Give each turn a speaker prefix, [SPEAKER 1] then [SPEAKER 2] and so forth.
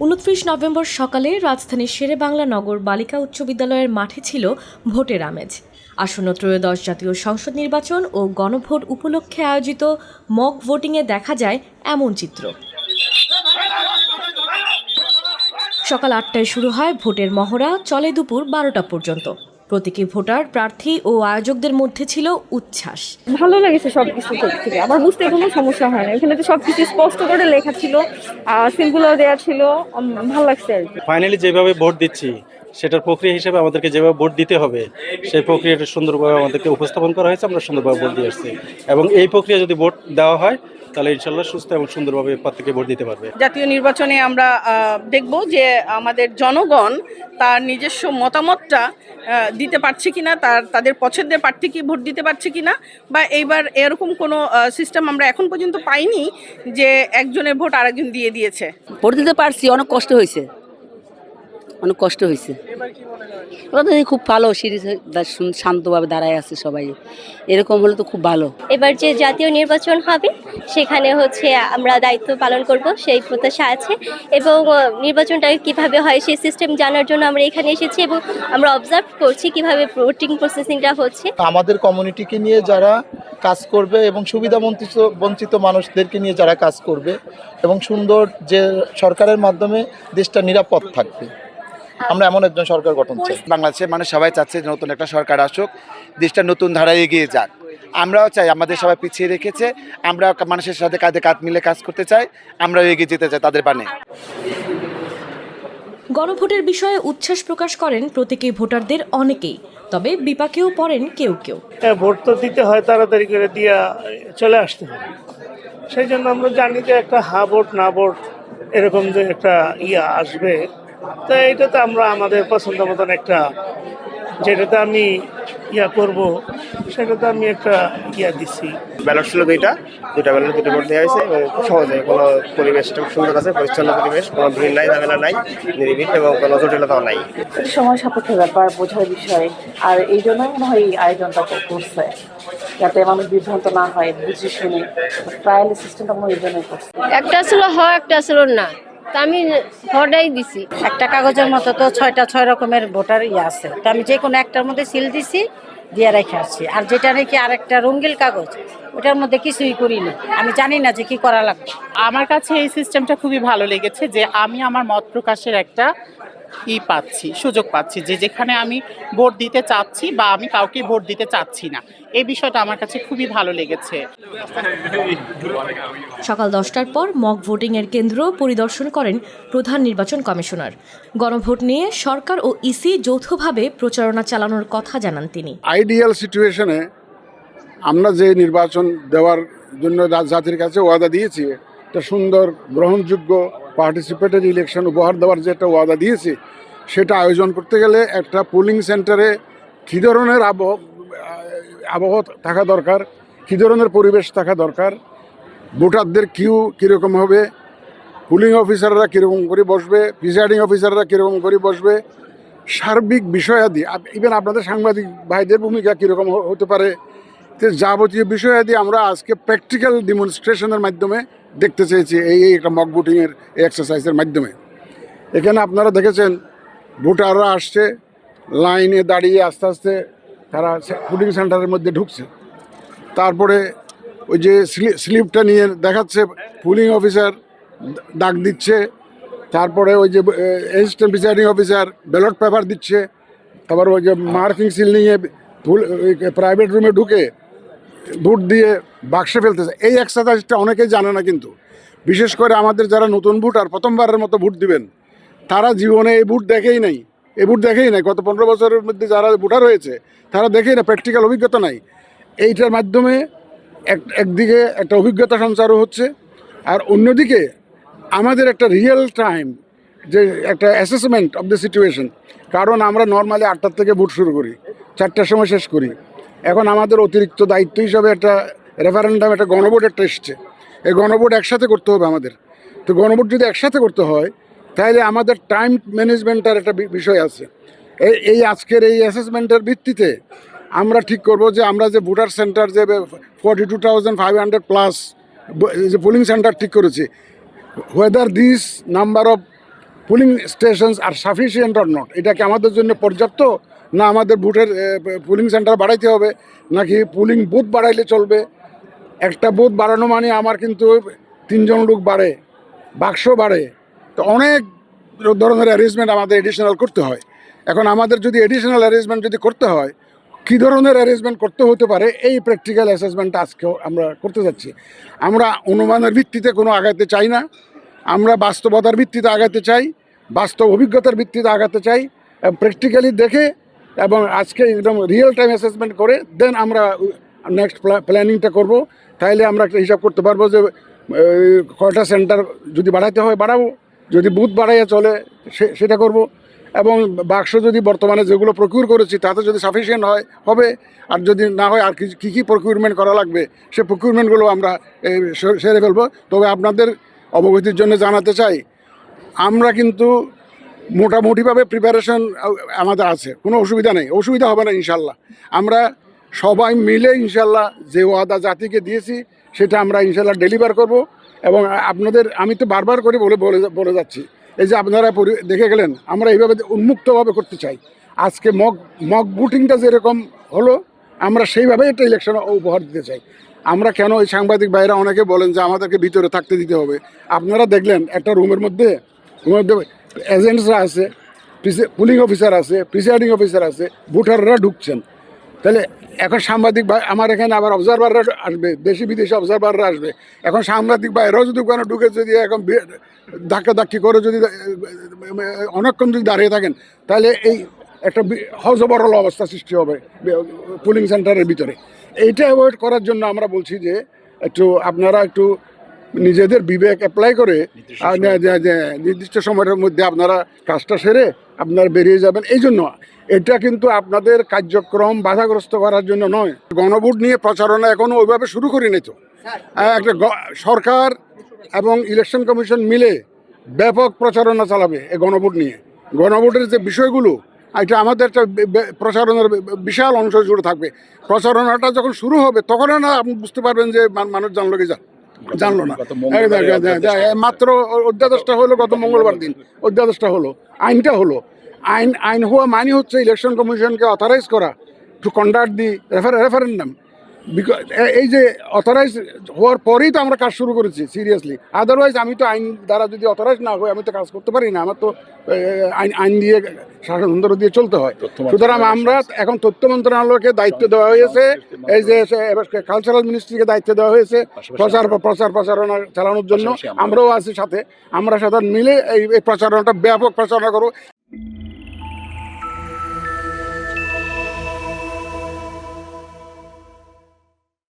[SPEAKER 1] উনত্রিশ নভেম্বর সকালে রাজধানীর শেরে বাংলা নগর বালিকা উচ্চ বিদ্যালয়ের মাঠে ছিল ভোটের আমেজ। আসন্ন ত্রয়োদশ জাতীয় সংসদ নির্বাচন ও গণভোট উপলক্ষে আয়োজিত মক ভোটিংয়ে দেখা যায় এমন চিত্র। সকাল আটটায় শুরু হয় ভোটের মহড়া, চলে দুপুর বারোটা পর্যন্ত। প্রতীকী ভোটার প্রার্থী ও আয়োজকদের মধ্যে ছিল উচ্ছ্বাস।
[SPEAKER 2] ভালো লেগেছে সব কিছু থেকে আমার বুঝতে কোনো সমস্যা হয় না। এখানে তো সব কিছু স্পষ্ট করে লেখা ছিল আর সিম্পলও দেওয়া ছিল। ভালো লাগছে আর কি।
[SPEAKER 3] ফাইনালি যেভাবে ভোট দিচ্ছি সেটার প্রক্রিয়া হিসেবে আমাদেরকে যেভাবে ভোট দিতে হবে সেই প্রক্রিয়াটা সুন্দরভাবে আমাদেরকে উপস্থাপন করা হয়েছে আমরা সুন্দরভাবে ভোট দিয়ে আসছি। এবং এই প্রক্রিয়া যদি ভোট দেওয়া হয় তাহলে ইনশাল্লাহ সুস্থ এবং সুন্দরভাবে প্রত্যেকে ভোট দিতে পারবে।
[SPEAKER 4] জাতীয় নির্বাচনে আমরা দেখব যে আমাদের জনগণ তার নিজস্ব মতামতটা দিতে পারছে কিনা তার তাদের পছন্দের প্রার্থীকে ভোট দিতে পারছে কিনা বা এইবার এরকম কোনো সিস্টেম আমরা এখন পর্যন্ত পাইনি যে একজনের ভোট আরেকজন দিয়ে দিয়েছে।
[SPEAKER 5] ভোট দিতে পারছি অনেক কষ্ট হয়েছে। অনেক কষ্ট হয়েছে। ওরা তো খুব ভালো সিরিজ শান্তভাবে দাঁড়ায় আছে সবাই। এরকম হলে তো খুব ভালো।
[SPEAKER 6] এবার যে জাতীয় নির্বাচন হবে সেখানে হচ্ছে আমরা দায়িত্ব পালন করব সেই প্রত্যাশা আছে। এবং নির্বাচনটা কীভাবে হয় সেই সিস্টেম জানার জন্য আমরা এখানে এসেছি এবং আমরা অবজার্ভ করছি কীভাবে ভোটিং প্রসেসিংটা হচ্ছে।
[SPEAKER 7] আমাদের কমিউনিটিকে নিয়ে যারা কাজ করবে এবং সুবিধা বঞ্চিত বঞ্চিত মানুষদেরকে নিয়ে যারা কাজ করবে এবং সুন্দর যে সরকারের মাধ্যমে দেশটা নিরাপদ থাকবে। আমরা এমন একজন সরকার গঠন চাই।
[SPEAKER 8] বাংলাদেশের মানুষ সবাই চাচ্ছে যে নতুন একটা সরকার আসুক দেশটা নতুন ধারায় এগিয়ে যাক। আমরাও চাই আমাদের সবাই পিছিয়ে রেখেছে আমরা মানুষের সাথে কাঁধে কাঁধ মিলে কাজ করতে চাই আমরাও এগিয়ে যেতে চাই তাদের বানে।
[SPEAKER 1] গণভোটের বিষয়ে উচ্ছ্বাস প্রকাশ করেন প্রতীকী ভোটারদের অনেকেই তবে বিপাকেও পড়েন কেউ কেউ।
[SPEAKER 9] হ্যাঁ ভোট তো দিতে হয় তাড়াতাড়ি করে দিয়া চলে আসতে হয়। সেই জন্য আমরা জানি যে একটা হা ভোট না ভোট এরকম যে একটা ইয়া আসবে। তা এটাতে আমরা আমাদের পছন্দ মতন একটা যেটাতে আমি ইয়া করব সেটাতে আমি একটা ইয়া দিছি।
[SPEAKER 10] ব্যালট ছিল দুইটা দুইটা ব্যালট দুটো ভোট দেওয়া হয়েছে এবং খুব সহজে কোনো পরিবেশটা সুন্দর আছে পরিচ্ছন্ন পরিবেশ কোনো ভিড় নাই ঝামেলা নাই নিরিবিল এবং কোনো জটিলতাও নাই।
[SPEAKER 2] সময় সাপেক্ষ ব্যাপার বোঝার বিষয় আর এই জন্যই মনে হয় এই আয়োজনটা করছে যাতে মানুষ বিভ্রান্ত না হয় বুঝে শুনে ট্রায়াল সিস্টেমটা মনে হয় এই জন্যই করছে।
[SPEAKER 6] একটা ছিল হ একটা ছিল না। তা আমি হটাই দিছি।
[SPEAKER 5] একটা কাগজের মতো তো ছয়টা, ছয় রকমের ভোটার ইয়ে আছে। তো আমি যে কোনো একটার মধ্যে সিল দিছি, দিয়ে রেখে আসছি। আর যেটা নাকি আরেকটা রঙ্গিল কাগজ, ওটার মধ্যে কিছুই করি না। আমি জানি না যে কি করা লাগবে।
[SPEAKER 4] আমার কাছে এই সিস্টেমটা খুবই ভালো লেগেছে যে আমি আমার মত প্রকাশের একটা ই পাচ্ছি সুযোগ পাচ্ছি যে যেখানে আমি ভোট দিতে চাচ্ছি বা আমি কাউকে ভোট দিতে চাচ্ছি না। এই বিষয়টা আমার কাছে খুবই ভালো লেগেছে।
[SPEAKER 1] সকাল দশটার পর মক ভোটিংয়ের কেন্দ্র পরিদর্শন করেন প্রধান নির্বাচন কমিশনার। গণভোট নিয়ে সরকার ও ইসি যৌথভাবে প্রচারণা চালানোর কথা জানান তিনি।
[SPEAKER 11] আইডিয়াল সিচুয়েশনে আমরা যে নির্বাচন দেওয়ার জন্য জাতির কাছে ওয়াদা দিয়েছি একটা সুন্দর গ্রহণযোগ্য পার্টিসিপেটরি ইলেকশন উপহার দেওয়ার যে একটা ওয়াদা দিয়েছে, সেটা আয়োজন করতে গেলে একটা পোলিং সেন্টারে কী ধরনের আবহ আবহাওয়া থাকা দরকার, কী ধরনের পরিবেশ থাকা দরকার, ভোটারদের কিউ কীরকম হবে পুলিং অফিসাররা কীরকম করে বসবে প্রিসাইডিং অফিসাররা কীরকম করে বসবে, সার্বিক বিষয়াদি ইভেন আপনাদের সাংবাদিক ভাইদের ভূমিকা কীরকম হতে পারে যাবতীয় বিষয়াদি আমরা আজকে প্র্যাকটিক্যাল ডেমনস্ট্রেশনের মাধ্যমে দেখতে চেয়েছি এই এই একটা মক ভোটিংয়ের এক্সারসাইজের মাধ্যমে। এখানে আপনারা দেখেছেন, ভোটাররা আসছে লাইনে দাঁড়িয়ে আস্তে আস্তে তারা পুলিং সেন্টারের মধ্যে ঢুকছে। তারপরে ওই যে স্লি- স্লিপটা নিয়ে দেখাচ্ছে পুলিং অফিসার ডাক দিচ্ছে। তারপরে ওই যে assistant presiding officer ballot paper দিচ্ছে। তারপর ওই যে মার্কিং সিল নিয়ে প্রাইভেট রুমে ঢুকে ভোট দিয়ে বাক্সে ফেলতেছে। এই এক্সারসাইজটা অনেকেই জানে না কিন্তু। বিশেষ করে আমাদের যারা নতুন ভোটার, প্রথমবারের মতো ভোট দিবেন, তারা জীবনে এই ভোট দেখেই নাই। এই ভোট দেখেই নাই। গত পনেরো বছরের মধ্যে যারা ভোটার হয়েছে, তারা দেখেই না প্র্যাকটিক্যাল অভিজ্ঞতা নাই। এইটার মাধ্যমে এক, একদিকে একটা অভিজ্ঞতা সঞ্চারও হচ্ছে, আর অন্যদিকে আমাদের একটা রিয়েল টাইম যে একটা অ্যাসেসমেন্ট অফ দ্য সিচুয়েশন কারণ আমরা নর্মালি আটটার থেকে ভোট শুরু করি, চারটার সময় শেষ করি। এখন আমাদের অতিরিক্ত দায়িত্ব হিসাবে একটা রেফারেন্ডাম একটা গণভোট, একটা এসছে। এই গণভোট একসাথে করতে হবে আমাদের। তো গণভোট যদি একসাথে করতে হয় তাহলে আমাদের টাইম ম্যানেজমেন্টের একটা বিষয় আছে। এই এই আজকের এই অ্যাসেসমেন্টের ভিত্তিতে আমরা ঠিক করব যে আমরা যে ভোটার সেন্টার যে forty two thousand five hundred plus যে পোলিং সেন্টার ঠিক করেছি, whether this number of polling stations R sufficient or not এটা কি আমাদের জন্য পর্যাপ্ত না আমাদের বুথের পুলিং সেন্টার বাড়াইতে হবে, নাকি পুলিং বুথ বাড়াইলে চলবে? একটা বুথ বাড়ানো মানে আমার কিন্তু তিনজন লোক বাড়ে, বাক্স বাড়ে। তো অনেক ধরনের অ্যারেঞ্জমেন্ট আমাদের এডিশনাল করতে হয়। এখন আমাদের যদি এডিশনাল অ্যারেঞ্জমেন্ট যদি করতে হয়, কী ধরনের অ্যারেঞ্জমেন্ট করতে হতে পারে, এই প্র্যাকটিক্যাল অ্যাসেসমেন্টটা আজকে আমরা করতে যাচ্ছি। আমরা অনুমানের ভিত্তিতে কোনো আগাতে চাই না, আমরা বাস্তবতার ভিত্তিতে আগাতে চাই, বাস্তব অভিজ্ঞতার ভিত্তিতে আগাতে চাই প্র্যাকটিক্যালি দেখে এবং আজকে একদম রিয়েল টাইম অ্যাসেসমেন্ট করে দেন আমরা নেক্সট প্ল্যানিংটা করব। তাইলে আমরা একটা হিসাব করতে পারব যে কয়টা সেন্টার যদি বাড়াইতে হয়, বাড়াবো। যদি বুথ বাড়াইয়া চলে সেটা করব। এবং বাক্স যদি বর্তমানে যেগুলো প্রকিউর করেছি, তাতে যদি সাফিসিয়েন্ট হয়, হবে। আর যদি না হয়, আর কী কী প্রকিউরমেন্ট করা লাগবে, সে প্রকিউরমেন্টগুলো আমরা সেরে ফেলব। তবে আপনাদের অবগতির জন্য জানাতে চাই, আমরা কিন্তু মোটামুটিভাবে প্রিপারেশন আমাদের আছে। কোনো অসুবিধা নেই। অসুবিধা হবে না ইনশাল্লাহ আমরা সবাই মিলে ইনশাল্লাহ যে ওয়াদা জাতিকে দিয়েছি, সেটা আমরা ইনশাল্লাহ ডেলিভার করব এবং আপনাদের, আমি তো বারবার করে বলে বলে যাচ্ছি, এই যে আপনারা দেখে গেলেন, আমরা এইভাবে উন্মুক্তভাবে করতে চাই। আজকে মগ মগ বুটিংটা যেরকম হলো, আমরা সেইভাবে একটা ইলেকশন উপহার দিতে চাই। আমরা কেন ওই সাংবাদিক ভাইরা অনেকে বলেন যে আমাদেরকে ভিতরে থাকতে দিতে হবে? আপনারা দেখলেন, একটা রুমের মধ্যে রুমের মধ্যে এজেন্টসরা আছে পুলিং অফিসার আছে প্রিসাইডিং অফিসার আছে ভোটাররা ঢুকছেন। তাহলে এখন সাংবাদিক ভাই, আমার এখানে আবার অবজারভাররা আসবে, দেশি বিদেশি অবজারভাররা আসবে। এখন সাংবাদিক ভাইরাও যদি ওখানে ঢুকে যদি এখন ধাক্কা ধাক্কি করে যদি অনেকক্ষণ যদি দাঁড়িয়ে থাকেন, তাহলে এই একটা হজবরল অবস্থা সৃষ্টি হবে পুলিং সেন্টারের ভিতরে। এইটা অ্যাভয়েড করার জন্য আমরা বলছি যে, একটু আপনারা একটু নিজেদের বিবেক অ্যাপ্লাই করে নির্দিষ্ট সময়ের মধ্যে আপনারা কাজটা সেরে আপনারা বেরিয়ে যাবেন। এই জন্য এটা কিন্তু আপনাদের কার্যক্রম বাধাগ্রস্ত করার জন্য নয়। গণভোট নিয়ে প্রচারণা এখনও ওইভাবে শুরু করিনি তো। একটা গ- সরকার এবং ইলেকশন কমিশন মিলে ব্যাপক প্রচারণা চালাবে এই গণভোট নিয়ে। গণভোটের যে বিষয়গুলো এটা আমাদের একটা প্রচারণার বিশাল অংশ জুড়ে থাকবে। প্রচারণাটা যখন শুরু হবে তখন না আপনি বুঝতে পারবেন যে মানুষ জানলো কি জানলো না। মাত্র অধ্যাদেশটা হলো গত মঙ্গলবার দিন। অধ্যাদেশটা হলো আইনটা হলো। আইন আইন হওয়া মানে হচ্ছে ইলেকশন কমিশনকে অথরাইজ করা টু কন্ডাক্ট দি রেফারেন্ডাম এই যে অথরাইজ হওয়ার পরেই তো আমরা কাজ শুরু করেছি সিরিয়াসলি আদারওয়াইজ আমি তো আইন দ্বারা যদি অথরাইজ না হয় আমি তো কাজ করতে পারি না। আমার তো আইন আইন দিয়ে শাসনতন্ত্র দিয়ে চলতে হয়। সুতরাং আমরা এখন তথ্য মন্ত্রণালয়কে দায়িত্ব দেওয়া হয়েছে। এই যে কালচারাল মিনিস্ট্রিকে দায়িত্ব দেওয়া হয়েছে। প্রচার প্রচার প্রচারণা চালানোর জন্য আমরাও আছি সাথে। আমরা সাধারণ মিলে এই এই প্রচারণাটা ব্যাপক প্রচারণা করব।